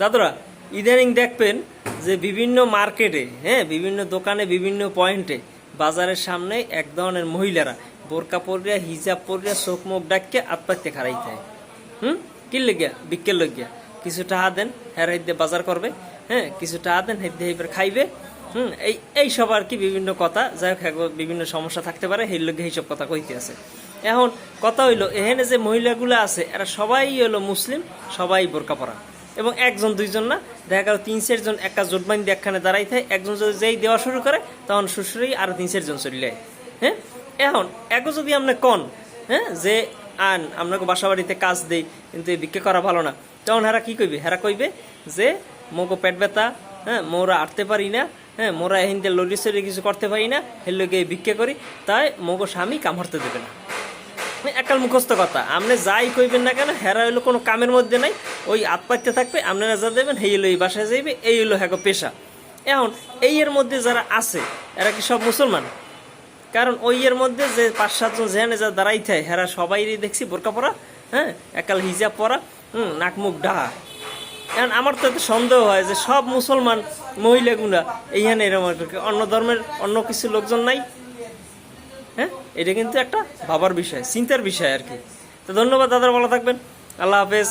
দাদুরা, ইদানিং দেখবেন যে বিভিন্ন মার্কেটে হ্যাঁ বিভিন্ন দোকানে, বিভিন্ন পয়েন্টে, বাজারের সামনে এক ধরনের মহিলারা বোরকা পরিয়া, হিজাব পরিয়া, চোখ মুখ ডাকিয়ে আত্মাত্যে খারাই থাকে হুম? কি লইগিয়া বিকেল লইগিয়া কিছু টাকা দেন হ্যাঁ হাইতে বাজার করবে হ্যাঁ কিছু টাকা দেন হাইতে হাইবার খাইবে, হুম, এই এই সব আর কি বিভিন্ন কথা। যাই হোক একবার বিভিন্ন সমস্যা থাকতে পারে সেই লোক এইসব কথা কইতে আছে। এখন কথা হইল এখানে যে মহিলাগুলো আছে, এরা সবাই হলো মুসলিম, সবাই বোরকা পরা। এবং একজন, দুইজন না। দেখা গেল তিন চারজন একটা জোটবাইন একখানে দাঁড়াই থাকে একজন যদি যেই দেওয়া শুরু করে, তখন শ্বশুরেই আরও তিন চারজন চলে হ্যাঁ? এখন একও যদি আপনি কন হ্যাঁ যে, আন আপনাকে বাসা বাড়িতে কাজ দেই, কিন্তু এই ভিক্ষা করা ভালো না, তখন হেরা কি কইবে? হেরা কইবে যে মোগো পেট ব্যথা হ্যাঁ মোরা আটতে পারি না হ্যাঁ মোরা এহিনতে লড়ি সরি কিছু করতে পারি না হেলোকে ভিক্ষা করি, তাই মোগো স্বামী কাম হরতে দেবে না। মানে একাল মুখস্থ কথা। আপনি যাই কইবেন না কেন, হেরা হইল কোনো কামের মধ্যে নাই, ওই আত্মাত্যে থাকবে, আপনারা যা দেবেন এই হলো এই বাসায় যাইবে, এই হইল হ্যাঁ পেশা। এখন এই এর মধ্যে যারা আছে, এরা কি সব মুসলমান? কারণ ওই এর মধ্যে যে পাঁচ সাতজন যেখানে যা দাঁড়াই থাকে, হেরা সবাই দেখছি বোরকা পরা হ্যাঁ একাল হিজাব পরা, হুম, নাক মুখ ডাহা। এখন আমার তো সন্দেহ হয় যে সব মুসলমান মহিলাগুলা এইখানে এরকম অন্য ধর্মের অন্য কিছু লোকজন নাই। এটা কিন্তু একটা ভাবার বিষয়, চিন্তার বিষয় আর কি। তো ধন্যবাদ দাদার ভালো থাকবেন। আল্লাহ হাফেজ।